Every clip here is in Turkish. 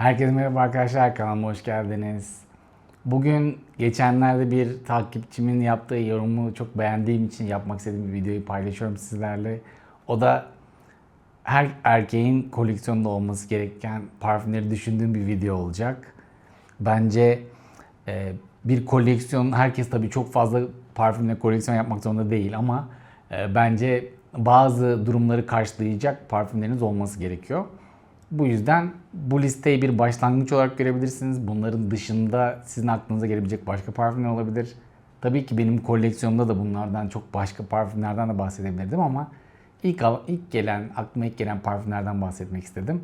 Herkese merhaba arkadaşlar kanalıma hoş geldiniz. Bugün geçenlerde bir takipçimin yaptığı yorumu çok beğendiğim için yapmak istediğim bir videoyu paylaşıyorum sizlerle. O da her erkeğin koleksiyonda olması gereken parfümleri düşündüğüm bir video olacak. Bence e, bir koleksiyon, herkes tabii çok fazla parfümle koleksiyon yapmak zorunda değil ama e, bence bazı durumları karşılayacak parfümleriniz olması gerekiyor. Bu yüzden bu listeyi bir başlangıç olarak görebilirsiniz. Bunların dışında sizin aklınıza gelebilecek başka parfümler olabilir. Tabii ki benim koleksiyonumda da bunlardan çok başka parfümlerden de bahsedebilirdim ama ilk ilk gelen aklıma ilk gelen parfümlerden bahsetmek istedim.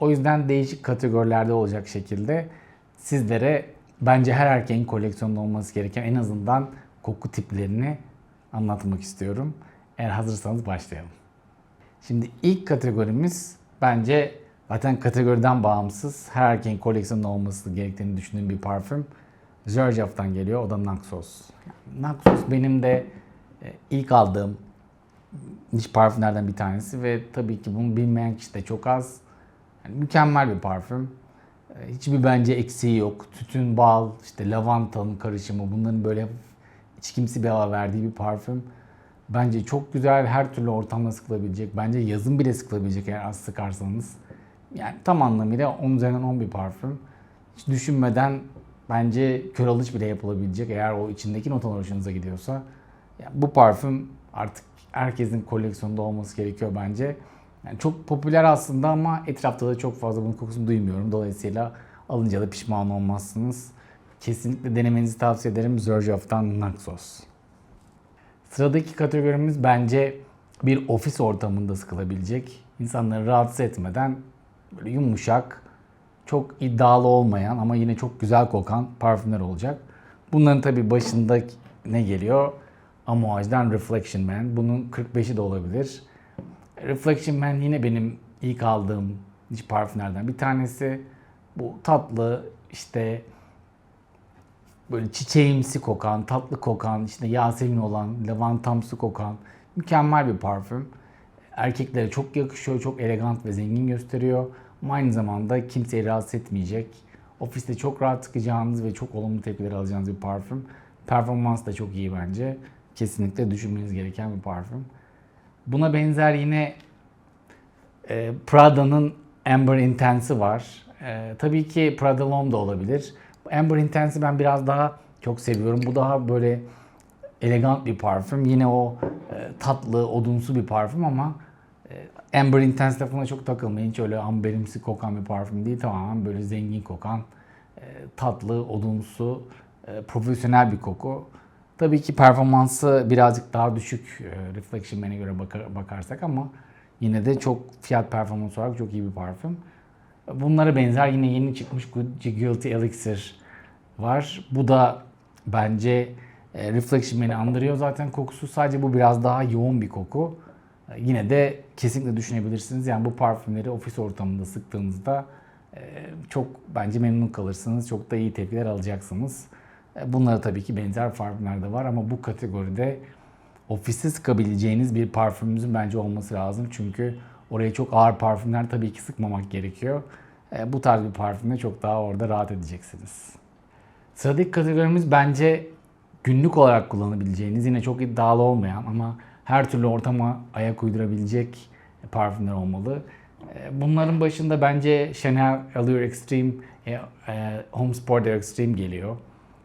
O yüzden değişik kategorilerde olacak şekilde sizlere bence her erkeğin koleksiyonda olması gereken en azından koku tiplerini anlatmak istiyorum. Eğer hazırsanız başlayalım. Şimdi ilk kategorimiz bence zaten kategoriden bağımsız her erkeğin koleksiyonunda olması gerektiğini düşündüğüm bir parfüm. Xerjoff'tan geliyor. O da Naxos. Naxos benim de e, ilk aldığım niş parfümlerden bir tanesi ve tabii ki bunu bilmeyen kişi de çok az. Yani mükemmel bir parfüm. E, Hiçbir bence eksiği yok. Tütün, bal, işte lavantanın karışımı bunların böyle içkimsi bir hava verdiği bir parfüm. Bence çok güzel, her türlü ortamda sıkılabilecek. Bence yazın bile sıkılabilecek eğer az sıkarsanız. Yani tam anlamıyla 10 üzerinden 10 bir parfüm. Hiç düşünmeden bence kör alış bile yapılabilecek eğer o içindeki notalar hoşunuza gidiyorsa. Yani bu parfüm artık herkesin koleksiyonda olması gerekiyor bence. Yani çok popüler aslında ama etrafta da çok fazla bunun kokusunu duymuyorum. Dolayısıyla alınca da pişman olmazsınız. Kesinlikle denemenizi tavsiye ederim. Xerjoff'tan Naxos. Sıradaki kategorimiz bence bir ofis ortamında sıkılabilecek, insanları rahatsız etmeden böyle yumuşak, çok iddialı olmayan ama yine çok güzel kokan parfümler olacak. Bunların tabi başında ne geliyor? Amouage'dan Reflection Man. Bunun 45'i de olabilir. Reflection Man yine benim ilk aldığım iç parfümlerden bir tanesi. Bu tatlı işte böyle çiçeğimsi kokan, tatlı kokan, işte Yasemin olan, lavantamsı kokan mükemmel bir parfüm. Erkeklere çok yakışıyor, çok elegant ve zengin gösteriyor. Ama aynı zamanda kimseyi rahatsız etmeyecek. Ofiste çok rahat sıkacağınız ve çok olumlu tepkiler alacağınız bir parfüm. Performans da çok iyi bence. Kesinlikle düşünmeniz gereken bir parfüm. Buna benzer yine e, Prada'nın Amber Intense'i var. E, tabii ki Prada L'Homme da olabilir. Amber Intense'i ben biraz daha çok seviyorum. Bu daha böyle elegant bir parfüm. Yine o e, tatlı, odunsu bir parfüm ama Amber Intense lafına çok takılmayın. Hiç öyle amberimsi kokan bir parfüm değil. Tamamen böyle zengin kokan, e, tatlı, odunsu, e, profesyonel bir koku. Tabii ki performansı birazcık daha düşük e, Reflection Man'e göre bakar- bakarsak ama yine de çok fiyat performans olarak çok iyi bir parfüm. Bunlara benzer yine yeni çıkmış Gucci Guilty Elixir var. Bu da bence Reflection Man'i andırıyor zaten kokusu. Sadece bu biraz daha yoğun bir koku. Yine de kesinlikle düşünebilirsiniz. Yani bu parfümleri ofis ortamında sıktığınızda e, çok bence memnun kalırsınız. Çok da iyi tepkiler alacaksınız. E, Bunlara tabii ki benzer parfümler de var ama bu kategoride ofiste sıkabileceğiniz bir parfümümüzün bence olması lazım. Çünkü oraya çok ağır parfümler tabii ki sıkmamak gerekiyor. E, Bu tarz bir parfümle çok daha orada rahat edeceksiniz. Sıradaki kategorimiz bence günlük olarak kullanabileceğiniz yine çok iddialı olmayan ama her türlü ortama ayak uydurabilecek parfümler olmalı. E, Bunların başında bence Chanel Allure Extreme, e, e, Home Sport Extreme geliyor.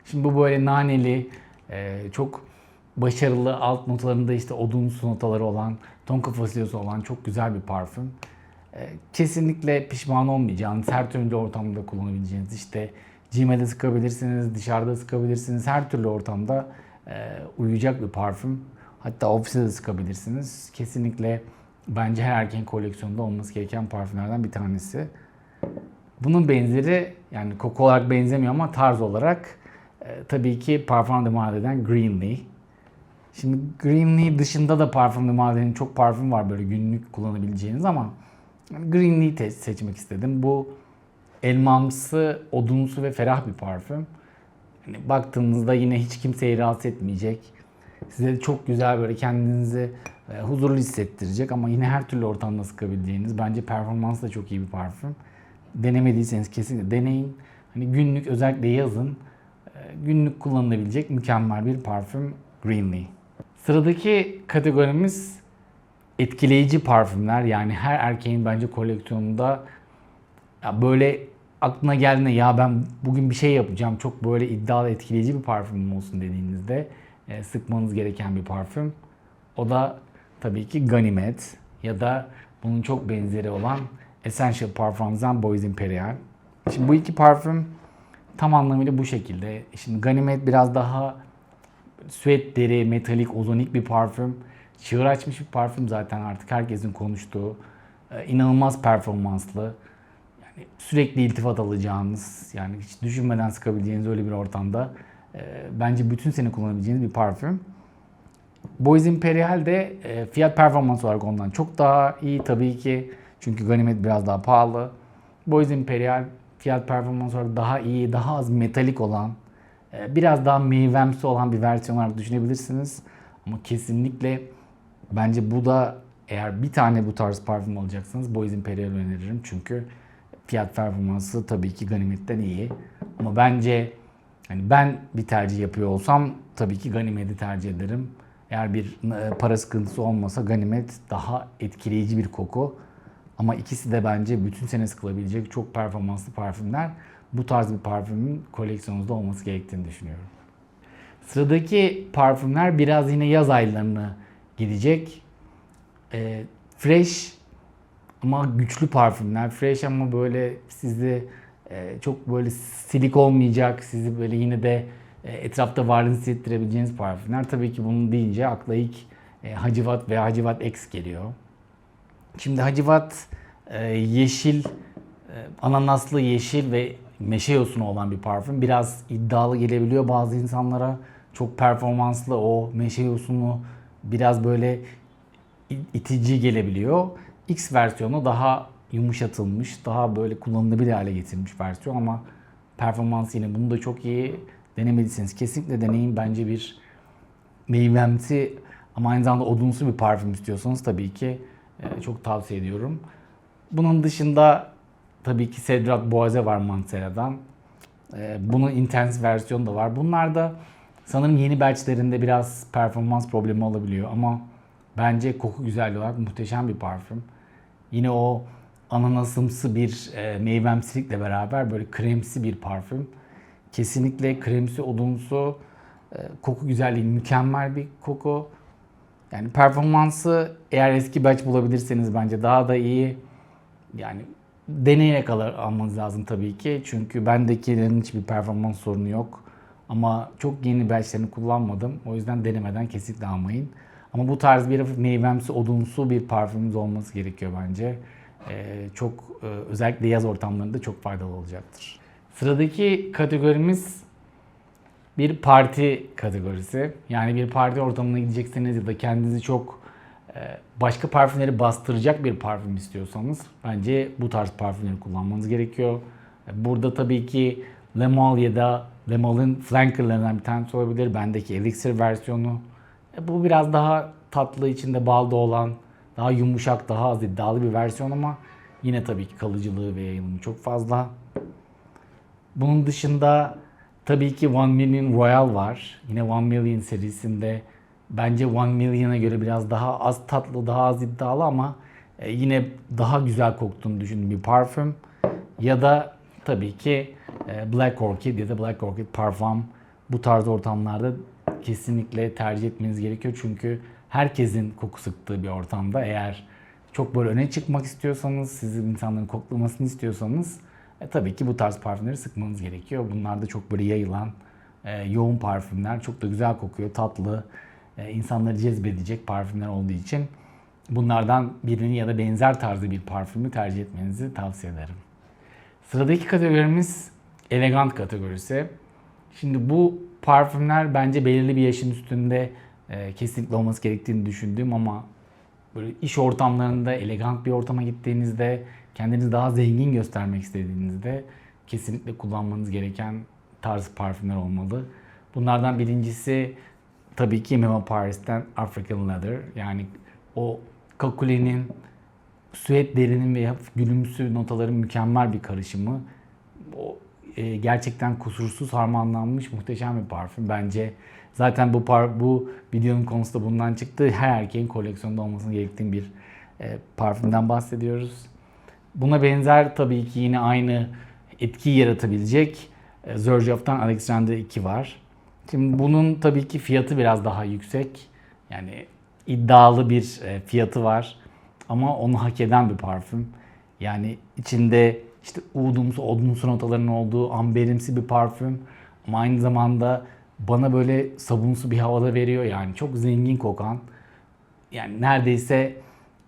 Şimdi bu böyle naneli, çok başarılı alt notalarında işte odunsu notaları olan, tonka fasulyesi olan çok güzel bir parfüm. Kesinlikle pişman olmayacağınız, her türlü ortamda kullanabileceğiniz işte Gmail'de sıkabilirsiniz, dışarıda sıkabilirsiniz, her türlü ortamda e, uyacak bir parfüm. Hatta ofiste de sıkabilirsiniz. Kesinlikle bence her erkeğin koleksiyonunda olması gereken parfümlerden bir tanesi. Bunun benzeri yani koku olarak benzemiyor ama tarz olarak e, tabii ki Parfum de Marde'den Greenlee. Şimdi Greenlee dışında da Parfum de Marde'nin çok parfüm var böyle günlük kullanabileceğiniz ama Greenlee'yi te- seçmek istedim. Bu elmamsı, odunsu ve ferah bir parfüm. Hani baktığınızda yine hiç kimseyi rahatsız etmeyecek. Size çok güzel böyle kendinizi e, huzurlu hissettirecek ama yine her türlü ortamda sıkabileceğiniz bence performans da çok iyi bir parfüm. Denemediyseniz kesinlikle deneyin. Hani günlük özellikle yazın e, günlük kullanılabilecek mükemmel bir parfüm Greenly. Sıradaki kategorimiz etkileyici parfümler. Yani her erkeğin bence koleksiyonunda böyle aklına geldiğinde ya ben bugün bir şey yapacağım çok böyle iddialı etkileyici bir parfümüm olsun dediğinizde e, sıkmanız gereken bir parfüm. O da tabii ki Ganimet ya da bunun çok benzeri olan Essential Parfums'dan Bois Imperial. Şimdi bu iki parfüm tam anlamıyla bu şekilde. Şimdi Ganimet biraz daha süet deri, metalik, ozonik bir parfüm. Çığır açmış bir parfüm zaten artık herkesin konuştuğu. Ee, inanılmaz performanslı. Yani sürekli iltifat alacağınız, yani hiç düşünmeden sıkabileceğiniz öyle bir ortamda. E, bence bütün sene kullanabileceğiniz bir parfüm. Boys Imperial de e, fiyat performans olarak ondan çok daha iyi tabii ki. Çünkü Ganimet biraz daha pahalı. Boys Imperial fiyat performans olarak daha iyi, daha az metalik olan, e, biraz daha meyvemsi olan bir versiyon olarak düşünebilirsiniz. Ama kesinlikle bence bu da eğer bir tane bu tarz parfüm alacaksanız Boys Imperial öneririm. Çünkü fiyat performansı tabii ki Ganimet'ten iyi. Ama bence hani ben bir tercih yapıyor olsam tabii ki Ganimet'i tercih ederim. Eğer bir e, para sıkıntısı olmasa Ganimet daha etkileyici bir koku. Ama ikisi de bence bütün sene sıkılabilecek çok performanslı parfümler. Bu tarz bir parfümün koleksiyonunuzda olması gerektiğini düşünüyorum. Sıradaki parfümler biraz yine yaz aylarına gidecek. Ee, fresh ama güçlü parfümler. Fresh ama böyle sizi e, çok böyle silik olmayacak, sizi böyle yine de e, etrafta varlığını hissettirebileceğiniz parfümler. Tabii ki bunu deyince akla ilk e, Hacivat veya Hacivat X geliyor. Şimdi Hacivat e, yeşil, ananaslı yeşil ve meşe yosunu olan bir parfüm. Biraz iddialı gelebiliyor bazı insanlara. Çok performanslı o meşe yosunu biraz böyle itici gelebiliyor. X versiyonu daha yumuşatılmış, daha böyle kullanılabilir hale getirilmiş versiyon ama performans yine bunu da çok iyi denemediyseniz kesinlikle deneyin. Bence bir meyvemsi ama aynı zamanda odunsu bir parfüm istiyorsanız tabii ki e, çok tavsiye ediyorum. Bunun dışında tabii ki Cedrat Boise var Mansera'dan. E, bunun intens versiyonu da var. Bunlar da sanırım yeni batchlerinde biraz performans problemi olabiliyor ama bence koku güzelliği olarak muhteşem bir parfüm. Yine o ananasımsı bir e, meyvemsilikle beraber böyle kremsi bir parfüm. Kesinlikle kremsi, odunsu, e, koku güzelliği mükemmel bir koku. Yani performansı eğer eski batch bulabilirseniz bence daha da iyi. Yani deneyerek almanız lazım tabii ki. Çünkü bendekilerin hiçbir performans sorunu yok. Ama çok yeni batchlerini kullanmadım. O yüzden denemeden kesinlikle almayın. Ama bu tarz bir hafif meyvemsi, odunsu bir parfümümüz olması gerekiyor bence. Ee, çok e, özellikle yaz ortamlarında çok faydalı olacaktır. Sıradaki kategorimiz bir parti kategorisi. Yani bir parti ortamına gidecekseniz ya da kendinizi çok e, başka parfümleri bastıracak bir parfüm istiyorsanız bence bu tarz parfümleri kullanmanız gerekiyor. Burada tabii ki Le Male ya da Le Male'ın flankerlarından bir tanesi olabilir. Bendeki Elixir versiyonu. E, Bu biraz daha tatlı içinde balda olan, daha yumuşak, daha az iddialı bir versiyon ama yine tabii ki kalıcılığı ve yayılımı çok fazla. Bunun dışında tabii ki One Million Royal var. Yine One Million serisinde bence One Million'a göre biraz daha az tatlı, daha az iddialı ama e, yine daha güzel koktuğunu düşündüğüm bir parfüm. Ya da tabii ki e, Black Orchid ya da Black Orchid parfüm bu tarz ortamlarda kesinlikle tercih etmeniz gerekiyor. Çünkü herkesin koku sıktığı bir ortamda eğer çok böyle öne çıkmak istiyorsanız, sizi insanların koklamasını istiyorsanız e, tabii ki bu tarz parfümleri sıkmanız gerekiyor. Bunlar da çok böyle yayılan, e, yoğun parfümler. Çok da güzel kokuyor, tatlı, e, insanları cezbedecek parfümler olduğu için bunlardan birini ya da benzer tarzda bir parfümü tercih etmenizi tavsiye ederim. Sıradaki kategorimiz elegant kategorisi. Şimdi bu parfümler bence belirli bir yaşın üstünde e, kesinlikle olması gerektiğini düşündüğüm ama böyle iş ortamlarında elegant bir ortama gittiğinizde kendinizi daha zengin göstermek istediğinizde kesinlikle kullanmanız gereken tarz parfümler olmalı. Bunlardan birincisi tabii ki Memo Paris'ten African Leather. Yani o kakulenin süet derinin ve hafif gülümsü notaların mükemmel bir karışımı. O e, gerçekten kusursuz harmanlanmış muhteşem bir parfüm. Bence zaten bu par bu videonun konusu da bundan çıktı. Her erkeğin koleksiyonda olmasını gerektiğin bir e, parfümden bahsediyoruz. Buna benzer tabii ki yine aynı etkiyi yaratabilecek e, Xerjoff'tan Alexander 2 var. Şimdi bunun tabii ki fiyatı biraz daha yüksek. Yani iddialı bir e, fiyatı var. Ama onu hak eden bir parfüm. Yani içinde işte uğudumsu, odunsu notaların olduğu amberimsi bir parfüm. Ama aynı zamanda bana böyle sabunsu bir havada veriyor. Yani çok zengin kokan. Yani neredeyse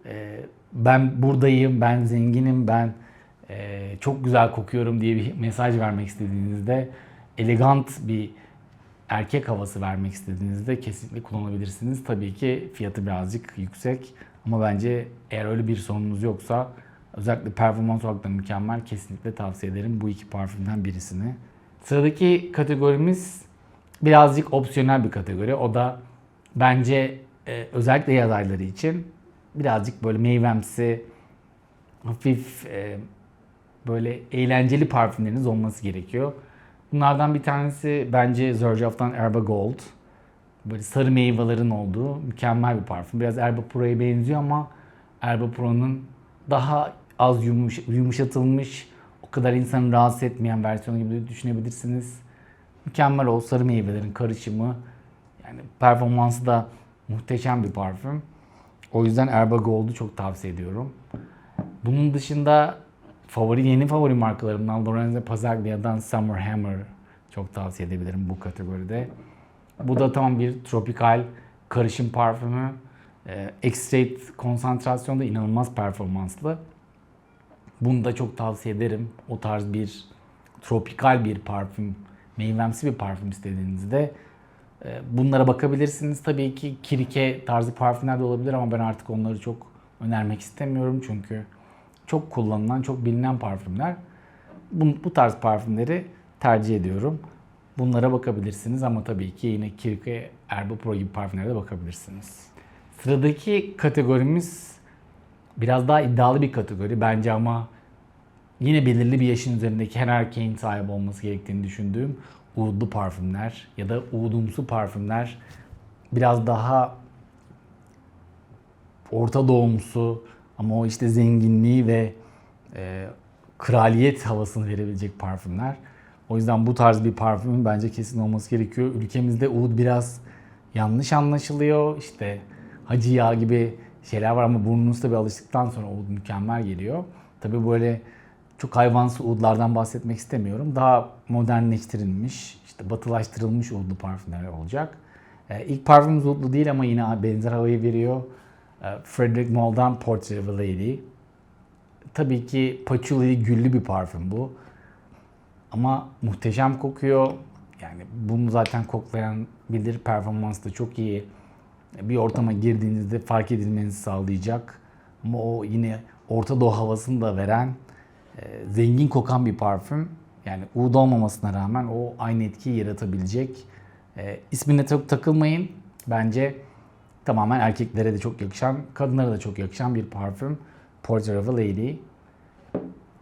e, ben buradayım, ben zenginim, ben e, çok güzel kokuyorum diye bir mesaj vermek istediğinizde elegant bir erkek havası vermek istediğinizde kesinlikle kullanabilirsiniz. Tabii ki fiyatı birazcık yüksek ama bence eğer öyle bir sorununuz yoksa özellikle performans olarak da mükemmel kesinlikle tavsiye ederim bu iki parfümden birisini. Sıradaki kategorimiz birazcık opsiyonel bir kategori. O da bence e, özellikle yaz ayları için birazcık böyle meyvemsi, hafif e, böyle eğlenceli parfümleriniz olması gerekiyor. Bunlardan bir tanesi bence Xerjoff'tan Herba Gold. Böyle sarı meyvelerin olduğu mükemmel bir parfüm. Biraz Herba Pro'ya benziyor ama Herba Pro'nun daha az yumuş, yumuşatılmış, o kadar insanı rahatsız etmeyen versiyonu gibi düşünebilirsiniz. Mükemmel o sarı meyvelerin karışımı. Yani performansı da muhteşem bir parfüm. O yüzden Herba Gold'u çok tavsiye ediyorum. Bunun dışında favori yeni favori markalarımdan Lorenzo Pasaglia'dan Summer Hammer çok tavsiye edebilirim bu kategoride. Bu da tam bir tropikal karışım parfümü. Ee, Extrate konsantrasyonda inanılmaz performanslı. Bunu da çok tavsiye ederim. O tarz bir tropikal bir parfüm, meyvemsi bir parfüm istediğinizde e, bunlara bakabilirsiniz. Tabii ki kirike tarzı parfümler de olabilir ama ben artık onları çok önermek istemiyorum çünkü çok kullanılan, çok bilinen parfümler. Bu, bu tarz parfümleri tercih ediyorum. Bunlara bakabilirsiniz ama tabii ki yine Kirke, Erbo Pro gibi parfümlere de bakabilirsiniz. Sıradaki kategorimiz biraz daha iddialı bir kategori bence ama yine belirli bir yaşın üzerindeki her erkeğin sahip olması gerektiğini düşündüğüm uğudlu parfümler ya da uğudumsu parfümler biraz daha orta doğumsu ama o işte zenginliği ve e, kraliyet havasını verebilecek parfümler. O yüzden bu tarz bir parfümün bence kesin olması gerekiyor. Ülkemizde oud biraz yanlış anlaşılıyor. İşte hacı yağ gibi şeyler var ama burnunuz tabii alıştıktan sonra oud mükemmel geliyor. Tabii böyle çok hayvansı oudlardan bahsetmek istemiyorum. Daha modernleştirilmiş, işte batılaştırılmış oudlu parfümler olacak. Ee, ilk parfümümüz oudlu değil ama yine benzer havayı veriyor. Ee, Frederick Mall'dan Portrait of a Lady. Tabii ki patchouli güllü bir parfüm bu. Ama muhteşem kokuyor. Yani bunu zaten koklayan bilir. Performans da çok iyi. Bir ortama girdiğinizde fark edilmenizi sağlayacak. Ama o yine Orta Doğu havasını da veren e, zengin kokan bir parfüm. Yani oud olmamasına rağmen o aynı etkiyi yaratabilecek. E, ismine çok takılmayın. Bence tamamen erkeklere de çok yakışan, kadınlara da çok yakışan bir parfüm. Portrait of a Lady.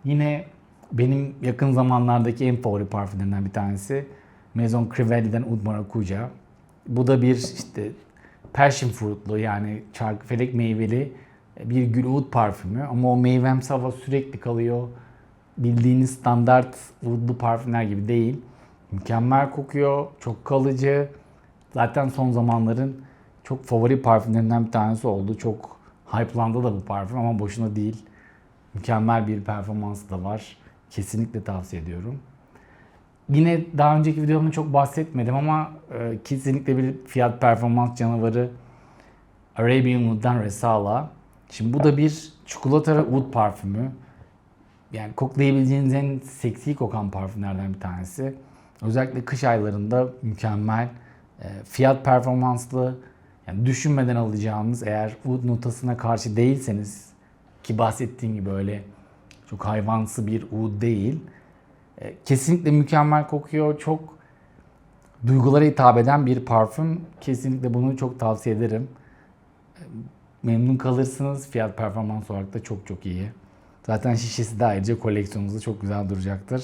Yine benim yakın zamanlardaki en favori parfümlerinden bir tanesi Maison Crivelli'den Oud Maracuja. Bu da bir işte passion fruitlu yani çarkıfelek meyveli bir gül oud parfümü ama o meyvemsi hava sürekli kalıyor. Bildiğiniz standart oudlu parfümler gibi değil. Mükemmel kokuyor, çok kalıcı. Zaten son zamanların çok favori parfümlerinden bir tanesi oldu. Çok hype'landı da bu parfüm ama boşuna değil. Mükemmel bir performansı da var. Kesinlikle tavsiye ediyorum. Yine daha önceki videomda çok bahsetmedim ama e, kesinlikle bir fiyat performans canavarı Arabian Wood'dan Resala. Şimdi bu da bir çikolata wood parfümü. Yani koklayabileceğiniz en seksi kokan parfümlerden bir tanesi. Özellikle kış aylarında mükemmel. E, fiyat performanslı. Yani düşünmeden alacağınız eğer wood notasına karşı değilseniz ki bahsettiğim gibi öyle çok hayvansı bir oud değil. E, kesinlikle mükemmel kokuyor. Çok duygulara hitap eden bir parfüm. Kesinlikle bunu çok tavsiye ederim. E, memnun kalırsınız. Fiyat performans olarak da çok çok iyi. Zaten şişesi de ayrıca koleksiyonunuzda çok güzel duracaktır.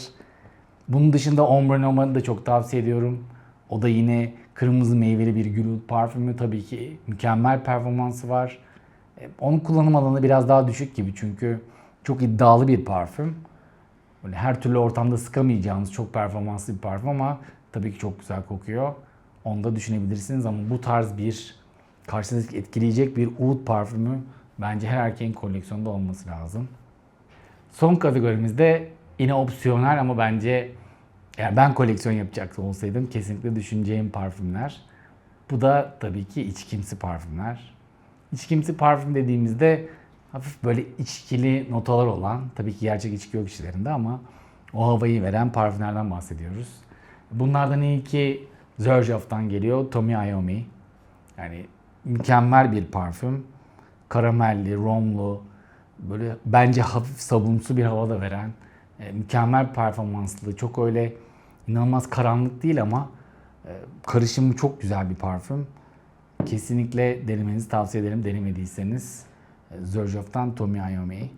Bunun dışında Ombre Nomad'ı da çok tavsiye ediyorum. O da yine kırmızı meyveli bir gül parfümü. Tabii ki mükemmel performansı var. E, Onun kullanım alanı biraz daha düşük gibi çünkü çok iddialı bir parfüm. Böyle her türlü ortamda sıkamayacağınız çok performanslı bir parfüm ama tabii ki çok güzel kokuyor. Onu da düşünebilirsiniz ama bu tarz bir karşınızdaki etkileyecek bir oud parfümü bence her erkeğin koleksiyonda olması lazım. Son kategorimizde yine opsiyonel ama bence eğer ben koleksiyon yapacak olsaydım kesinlikle düşüneceğim parfümler. Bu da tabii ki içkimsi parfümler. İçkimsi parfüm dediğimizde hafif böyle içkili notalar olan, tabii ki gerçek içki yok içlerinde ama o havayı veren parfümlerden bahsediyoruz. Bunlardan ilki Xerjoff'tan geliyor Tommy Iommi. Yani mükemmel bir parfüm. Karamelli, romlu, böyle bence hafif sabunsu bir hava da veren, e, mükemmel performanslı, çok öyle inanılmaz karanlık değil ama e, karışımı çok güzel bir parfüm. Kesinlikle denemenizi tavsiye ederim denemediyseniz. Xerjoff'tan Tommy Iommi.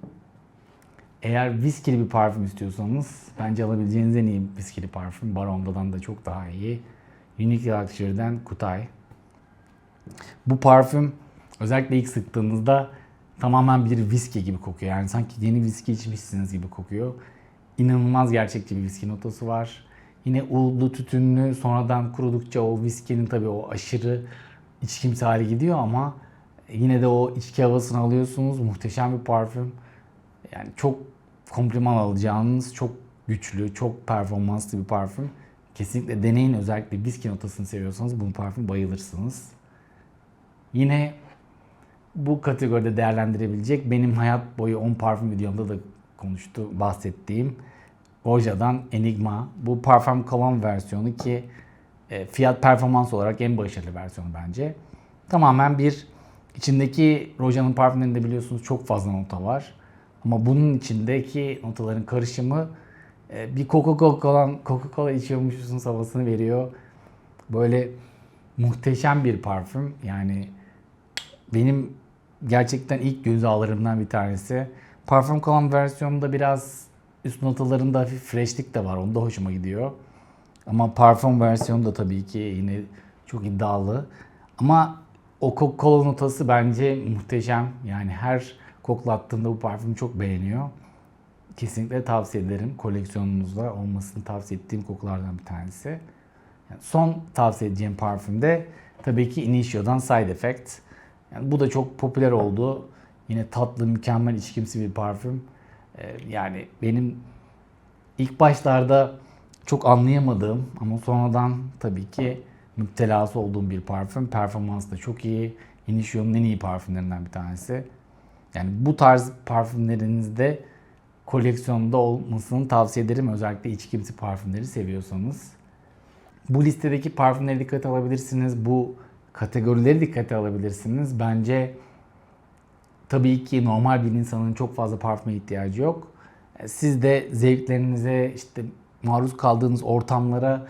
Eğer viskili bir parfüm istiyorsanız bence alabileceğiniz en iyi viskili parfüm Baronda'dan da çok daha iyi. Unique Luxury'den Kutay. Bu parfüm özellikle ilk sıktığınızda tamamen bir viski gibi kokuyor. Yani sanki yeni viski içmişsiniz gibi kokuyor. İnanılmaz gerçekçi bir viski notası var. Yine uğurlu tütünlü sonradan kurudukça o viskinin tabii o aşırı içkimsi hali gidiyor ama yine de o içki havasını alıyorsunuz. Muhteşem bir parfüm. Yani çok kompliman alacağınız çok güçlü, çok performanslı bir parfüm. Kesinlikle deneyin. Özellikle viski notasını seviyorsanız bu parfüm bayılırsınız. Yine bu kategoride değerlendirebilecek benim hayat boyu 10 parfüm videomda da konuştu, bahsettiğim Oja'dan Enigma. Bu parfüm kolon versiyonu ki e, fiyat performans olarak en başarılı versiyonu bence. Tamamen bir içindeki Roja'nın parfümlerinde biliyorsunuz çok fazla nota var. Ama bunun içindeki notaların karışımı e, bir Coca-Cola Coca-Cola içiyormuşsunuz havasını veriyor. Böyle muhteşem bir parfüm. Yani benim gerçekten ilk göz ağlarımdan bir tanesi. Parfüm kalan versiyonunda biraz üst notalarında hafif freshlik de var. Onda hoşuma gidiyor. Ama parfüm versiyonu da tabii ki yine çok iddialı. Ama o Coca-Cola notası bence muhteşem. Yani her koklattığında bu parfümü çok beğeniyor. Kesinlikle tavsiye ederim. Koleksiyonunuzda olmasını tavsiye ettiğim kokulardan bir tanesi. Yani son tavsiye edeceğim parfüm de tabii ki Initio'dan Side Effect. Yani bu da çok popüler oldu. Yine tatlı, mükemmel, içkimsi bir parfüm. Ee, yani benim ilk başlarda çok anlayamadığım ama sonradan tabii ki müptelası olduğum bir parfüm. Performansı da çok iyi. Initio'nun en iyi parfümlerinden bir tanesi. Yani bu tarz parfümlerinizde koleksiyonda olmasını tavsiye ederim. Özellikle içkimsi parfümleri seviyorsanız. Bu listedeki parfümleri dikkate alabilirsiniz. Bu kategorileri dikkate alabilirsiniz. Bence tabii ki normal bir insanın çok fazla parfüme ihtiyacı yok. Siz de zevklerinize, işte maruz kaldığınız ortamlara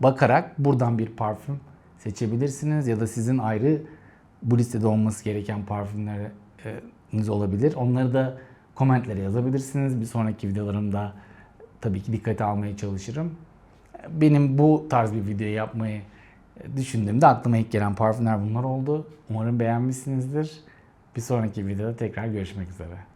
bakarak buradan bir parfüm seçebilirsiniz. Ya da sizin ayrı bu listede olması gereken parfümleriniz olabilir. Onları da komentlere yazabilirsiniz. Bir sonraki videolarımda tabii ki dikkate almaya çalışırım. Benim bu tarz bir video yapmayı düşündüğümde aklıma ilk gelen parfümler bunlar oldu. Umarım beğenmişsinizdir. Bir sonraki videoda tekrar görüşmek üzere.